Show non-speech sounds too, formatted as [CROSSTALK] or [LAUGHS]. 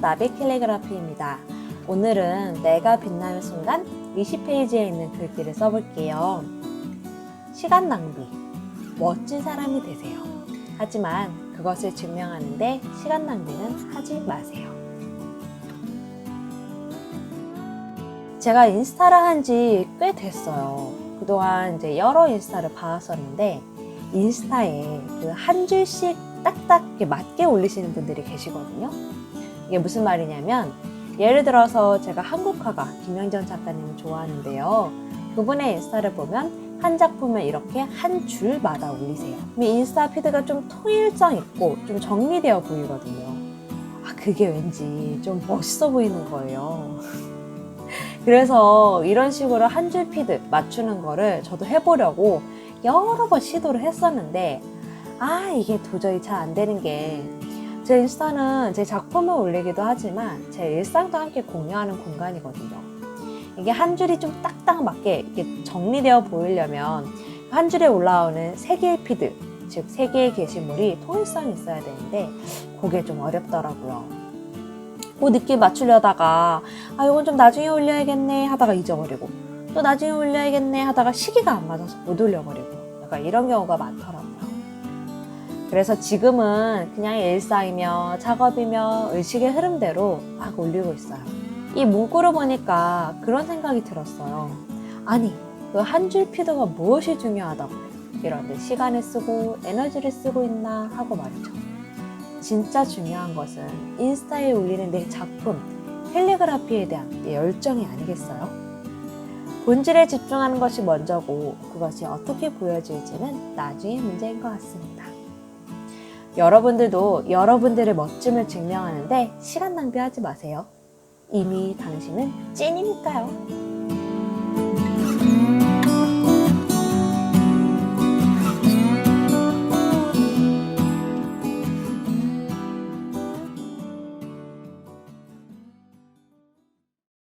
나비 캘리그라피입니다. 오늘은 내가 빛나는 순간 20페이지에 있는 글귀를 써볼게요. 시간 낭비. 멋진 사람이 되세요. 하지만 그것을 증명하는데 시간 낭비는 하지 마세요. 제가 인스타를 한 지 꽤 됐어요. 그동안 이제 여러 인스타를 봐왔었는데 인스타에 그 한 줄씩 딱딱 맞게 올리시는 분들이 계시거든요. 이게 무슨 말이냐면 예를 들어서 제가 한국화가 김영정 작가님을 좋아하는데요. 그분의 인스타를 보면 한 작품을 이렇게 한 줄마다 올리세요. 인스타 피드가 좀 통일성 있고 좀 정리되어 보이거든요. 아, 그게 왠지 좀 멋있어 보이는 거예요. [LAUGHS] 그래서 이런 식으로 한 줄 피드 맞추는 거를 저도 해보려고 여러 번 시도를 했었는데, 아, 이게 도저히 잘 안 되는 게, 제 인스타는 제 작품을 올리기도 하지만 제 일상도 함께 공유하는 공간이거든요. 이게 한 줄이 좀 딱딱 맞게 이렇게 정리되어 보이려면 한 줄에 올라오는 세 개의 피드, 즉 세 개의 게시물이 통일성이 있어야 되는데 그게 좀 어렵더라고요. 그 느낌 맞추려다가 아 이건 좀 나중에 올려야겠네 하다가 잊어버리고 또 나중에 올려야겠네 하다가 시기가 안 맞아서 못 올려버리고 약간 이런 경우가 많더라고요. 그래서 지금은 그냥 일상이며 작업이며 의식의 흐름대로 막 올리고 있어요. 이 문구를 보니까 그런 생각이 들었어요. 아니, 그 한 줄 피드가 무엇이 중요하다고 이런데 시간을 쓰고 에너지를 쓰고 있나 하고 말이죠. 진짜 중요한 것은 인스타에 올리는 내 작품, 캘리그라피에 대한 내 열정이 아니겠어요? 본질에 집중하는 것이 먼저고 그것이 어떻게 보여질지는 나중의 문제인 것 같습니다. 여러분들도 여러분들의 멋짐을 증명하는데 시간 낭비하지 마세요. 이미 당신은 찐이니까요.